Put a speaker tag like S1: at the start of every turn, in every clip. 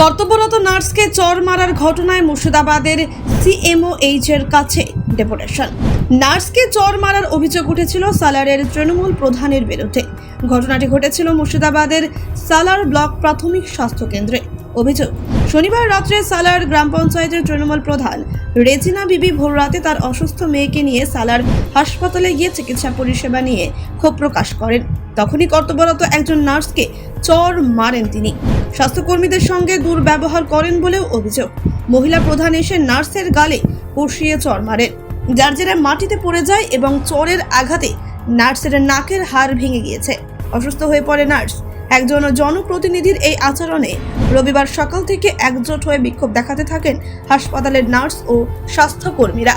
S1: কর্তব্যরত নার্সকে চর মারার ঘটনায় মুর্শিদাবাদের সিএমওএইচ এর কাছে ডেপুটেশন। নার্সকে চর মারার অভিযোগ উঠেছিল সালারের তৃণমূল প্রধানের বিরুদ্ধে। ঘটনাটি ঘটেছিল মুর্শিদাবাদের সালার ব্লক প্রাথমিক স্বাস্থ্য কেন্দ্রে। অভিযোগ, শনিবার রাত্রে সালার গ্রাম পঞ্চায়েতের তৃণমূল প্রধান রেজিনা বিবি ভোররাতে তার অসুস্থ মেয়েকে নিয়ে সালার হাসপাতালে গিয়ে চিকিৎসা পরিষেবা নিয়ে ক্ষোভ প্রকাশ করেন। তখনই কর্তব্যরত একজন নার্সকে চর মারেন তিনি। স্বাস্থ্যকর্মীদের সঙ্গে দুর্ব্যবহার করেন বলেও অভিযোগ। মহিলা প্রধান এসে নার্সের গালে কষিয়ে চর মারেন। যার জেরে মাটিতে পড়ে যায় এবং চরের আঘাতে নার্সের নাকের হাড় ভেঙে গিয়েছে। অসুস্থ হয়ে পড়ে নার্স। একজন জনপ্রতিনিধির এই আচরণে রবিবার সকাল থেকে একজোট হয়ে বিক্ষোভ দেখাতে থাকেন হাসপাতালের নার্স ও স্বাস্থ্যকর্মীরা।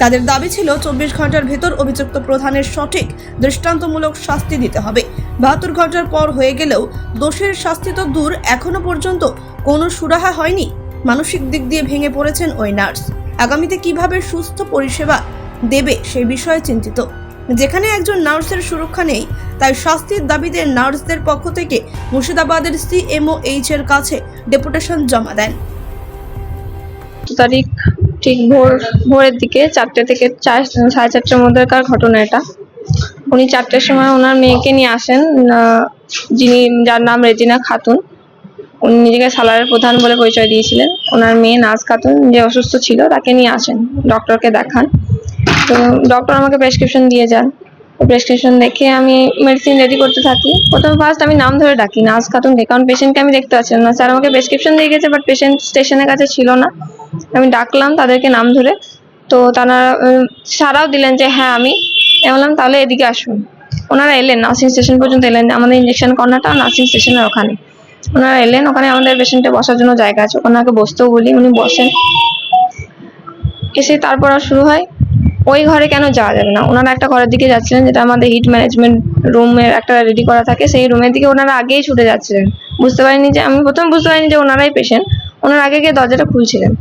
S1: তাদের দাবি ছিল চব্বিশ ঘণ্টার ভেতর অভিযুক্ত প্রধানের সঠিক দৃষ্টান্তমূলক শাস্তি দিতে হবে। বাহাত্তর ঘণ্টার পর হয়ে গেলেও দোষের শাস্তি তো দূর, এখনও পর্যন্ত কোনো সুরাহা হয়নি। মানসিক দিক দিয়ে ভেঙে পড়েছেন ওই নার্স। আগামীতে কীভাবে সুস্থ পরিষেবা দেবে সে বিষয়ে চিন্তিত। যেখানে একজন নার্সের সুরক্ষা নেই, তাই শাস্তির দাবিতে নার্সদের পক্ষ থেকে মুর্শিদাবাদের সিএমও এইচ এর কাছে ডেপুটেশন জমা দেন।
S2: তারিখ ঠিক ভোর, ভোরের দিকে, চারটে থেকে চার, সাড়ে চারটের মধ্যেকার ঘটনা এটা। উনি চারটের সময় ওনার মেয়েকে নিয়ে আসেন যিনি, যার নাম রেজিনা খাতুন। উনি নিজেকে সালারের প্রধান বলে পরিচয় দিয়েছিলেন। ওনার মেয়ে নাজ খাতুন যে অসুস্থ ছিল, তাকে নিয়ে আসেন, ডক্টরকে দেখান। তো ডক্টর আমাকে প্রেসক্রিপশন দিয়ে যান। প্রেসক্রিপশন দেখে আমি মেডিসিন রেডি করতে থাকি। প্রথমে ফার্স্ট আমি নাম ধরে ডাকি, নার্স খাতুনকে কারণ পেশেন্টকে আমি দেখতে পাচ্ছিলাম না। স্যার আমাকে প্রেসক্রিপশন দিয়ে গেছে বাট পেশেন্ট স্টেশনের কাছে ছিল না। আমি ডাকলাম তাদেরকে নাম ধরে। তো তারা সারাও দিলেন যে হ্যাঁ আমি। আমি বললাম, তাহলে এদিকে আসুন। ওনারা এলেন, নার্সিং স্টেশন পর্যন্ত এলেন। আমাদের ইঞ্জেকশন কর্নারটা নার্সিং স্টেশনের ওখানে। ওনারা এলেন, ওখানে আমাদের পেশেন্টে বসার জন্য জায়গা আছে। ওনাকে বসতেও বলি, উনি বসেন। এসে তারপর আর শুরু হয়, ওই ঘরে কেন যাওয়া যাবে না? ওনারা একটা ঘরের দিকে যাচ্ছিলেন, যেটা আমাদের হিট ম্যানেজমেন্ট রুমের একটা রেডি করা থাকে। সেই রুমের দিকে ওনারা আগেই ছুটে যাচ্ছিলেন। বুঝতে পারিনি যে, আমি প্রথম বুঝতে পারিনি যে, ওনারাই পেশেন্ট ওনারা আগে গিয়ে দরজাটা খুলছিলেন।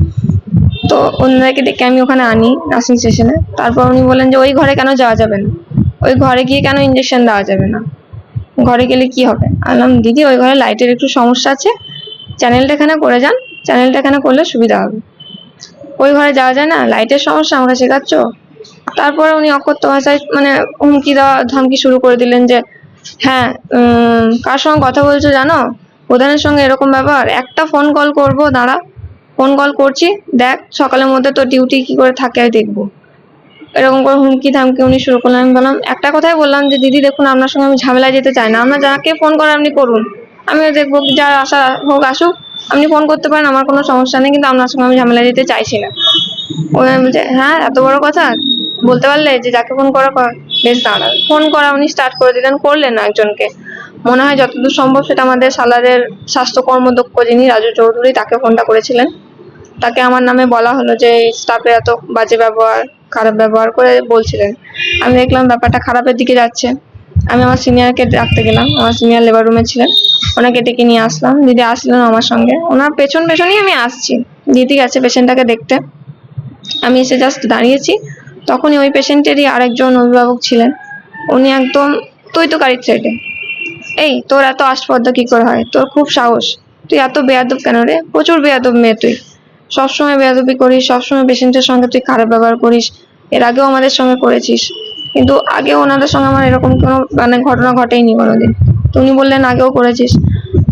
S2: তো ওনাদেরকে ডেকে আমি ওখানে আনি নার্সিং স্টেশনে তারপর উনি বলেন যে, ওই ঘরে কেন যাওয়া যাবে না? ওই ঘরে গিয়ে কেন ইঞ্জেকশন দেওয়া যাবে না? ঘরে গেলে কি হবে? আনলাম দিদি, ওই ঘরে লাইটের একটু সমস্যা আছে। চ্যানেলটা এখানে করে যান। চ্যানেলটা এখানে করলে সুবিধা হবে। ওই ঘরে যাওয়া যায় না? লাইটের সমস্যা আমাকে শেখাচ্ছ? তারপরে উনি অকথ্য ভাষায় মানে হুমকি দেওয়া, ধমকি শুরু করে দিলেন যে হ্যাঁ কার সঙ্গে কথা বলছো জানো? প্রধানের সঙ্গে এরকম ব্যাপার। একটা ফোন কল করব, দাঁড়া। ফোন কল করছি দেখ সকালের মধ্যে তোর ডিউটি কি করে থাকে আমি দেখব। এরকম করে হুমকি ধামকি উনি শুরু করলেন। আমি বললাম একটা কথাই বললাম যে দিদি দেখুন আপনার সঙ্গে আমি ঝামেলায় যেতে চাই না। আপনার যাকে ফোন করে আপনি করুন। আমিও দেখব যার আসা হোক আসুক আপনি ফোন করতে পারেন আমার কোনো সমস্যা নেই কিন্তু আপনার সঙ্গে আমি ঝামেলা যেতে চাইছি না। ওই বলছি, হ্যাঁ এত বড় কথা? বলতে পারলে যে যাকে ফোন করা বেশ দাঁড়া ফোন করা উনি স্টার্ট করে দিলেন করলেন একজনকে। মনে হয় যতদূর সম্ভব সেটা আমাদের সালারের স্বাস্থ্য কর্মদক্ষ যিনি রাজু চৌধুরী তাকে ফোনটা করেছিলেন। তাকে আমার নামে বলা হলো যে স্টাফের এত বাজে ব্যবহার, খারাপ ব্যবহার করে বলছিলেন। আমি দেখলাম ব্যাপারটা খারাপের দিকে যাচ্ছে। আমি আমার সিনিয়রকে ডাকতে গেলাম। আমার সিনিয়র লেবার রুমে ছিলেন। ওনাকে ডেকে নিয়ে আসলাম। দিদি আসলেন আমার সঙ্গে। ওনার পেছন পেছনই আমি আসছি। দিদি গেছে পেশেন্টটাকে দেখতে। আমি এসে জাস্ট দাঁড়িয়েছি। তখনই ওই পেশেন্টেরই আরেকজন অভিভাবক ছিলেন। উনি একদম তুই তো গাড়ির থ্রেটে এই, তোর এত আসপর্দা কি করে হয়? তোর খুব সাহস। তুই এত বেয়াদব কেন রে? প্রচুর বেয়াদব মেয়ে তুই। সবসময় বেয়াদবি করিস, সবসময় পেশেন্টের সঙ্গে তুই খারাপ ব্যবহার করিস। এর আগেও আমাদের সঙ্গে করেছিস। কিন্তু আগে ওনাদের সঙ্গে আমার এরকম কোনো মানে ঘটনা ঘটেইনি কোনোদিন। তো উনি বললেন, আগেও করেছিস।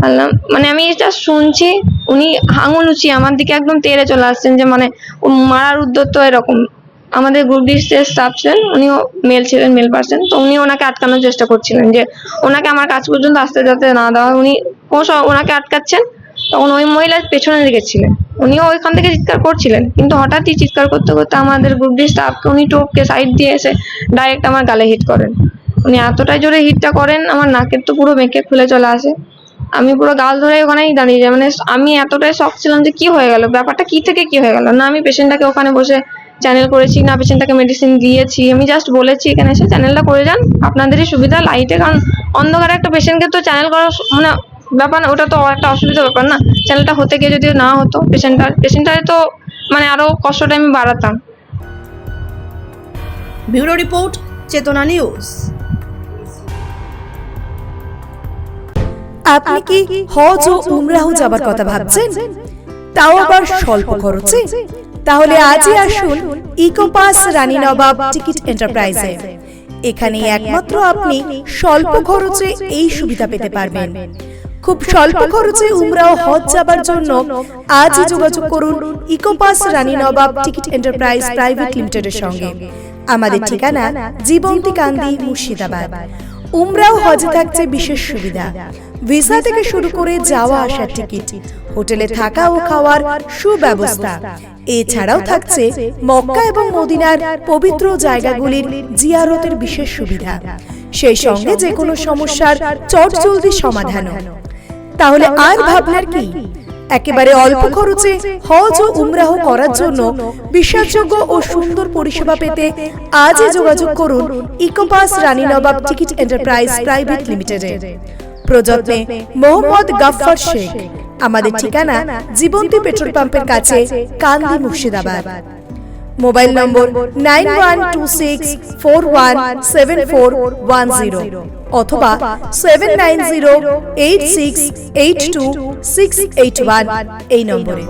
S2: বললাম মানে আমি জাস্ট শুনছি, উনি আঙুল উঁচিয়ে আমার দিকে একদম তেড়ে চলে আসছেন যে মানে মারার উদ্যত এরকম। আমাদের গ্রুপ ডি যে স্টাফ ছিলেন, উনিও মেল ছিলেন মেল পার্সন তো উনি ওনাকে আটকানোর চেষ্টা করছিলেন যে ওনাকে আমার কাজ পর্যন্ত আসতে যাতে না দেওয়া উনি কোনো ওনাকে আটকাচ্ছেন তখন ওই মহিলার পেছনের দিকে ছিলেন। উনিও ওইখান থেকে চিৎকার করছিলেন। কিন্তু হঠাৎই চিৎকার করতে করতে আমাদের গ্রুপ ডি স্টাফকে উনি টোপকে সাইড দিয়ে এসে ডাইরেক্ট আমার গালে হিট করেন। উনি এতটাই জোরে হিটটা করেন, আমার নাকের তো পুরো মেকে খুলে চলে আসে। আমি পুরো গাল ধরে ওখানেই দাঁড়িয়ে যাই। মানে আমি এতটাই শখ ছিলাম যে কি হয়ে গেল? ব্যাপারটা কি থেকে কি হয়ে গেল? না, আমি পেশেন্টটাকে ওখানে বসে চ্যানেল করেছি, না পেশেন্টটাকে মেডিসিন দিয়েছি। আমি জাস্ট বলেছি, এখানে এসে চ্যানেলটা করে যান। আপনাদেরই সুবিধা লাইটে কারণ অন্ধকারে একটা পেশেন্টকে তো চ্যানেল করা মানে ব্যাপার না ওটা তো একটা অসুবিধা ব্যাপার না। চ্যানেলটা হতে গিয়ে যদি না হতো পেশেন্টটার পেশেন্টটারে তো মানে আরও কষ্টটা আমি বাড়াতাম।
S1: Bureau report Chetana news.
S3: আপনি কি হজ ও উমরাহ যাবার কথা ভাবছেন? তাও আবার স্বল্প খরচে? তাহলে আজই আসুন ইকোপাস রানী নবাব টিকিট এন্টারপ্রাইজে। এখানে একমাত্র আপনি স্বল্প খরচে এই সুবিধা পেতে পারবেন। খুব স্বল্প খরচে উমরাও হজ যাবার জন্য আজই যোগাযোগ করুন ইকোপাস Rani Nawab ticket enterprise private লিমিটেডের সঙ্গে। আমাদের ঠিকানা জীবন্তী কান্দি মুর্শিদাবাদ। উমরাও হজে থাকছে বিশেষ সুবিধা। ভিসা থেকে শুরু করে যাওয়া আসার টিকিট হোটেলে থাকা ও খাওয়ার সুব্যবস্থা। এছাড়াও থাকছে মক্কা এবং মদিনার পবিত্র জায়গাগুলির জিয়ারতের বিশেষ সুবিধা। সেই সঙ্গে যে কোনো সমস্যার চটজলদি সমাধানও তাহলে আর ভাবনার কি? একেবারে অল্প খরচে হজ ও উমরাহ করার জন্য বিশ্বাসযোগ্য ও সুন্দর পরিষেবা পেতে আজই যোগাযোগ করুন ইকোপাস Rani Nawab ticket enterprise private লিমিটেডে প্রযত্নে মোহাম্মদ গাফফার শেখ। আমাদের ঠিকানা জীবন্তী পেট্রোল পাম্পের কাছে Kandi Murshidabad. Mobile number nine one two six four one seven four one zero অথবা seven nine zero eight six eight two six eight one এই নম্বরে।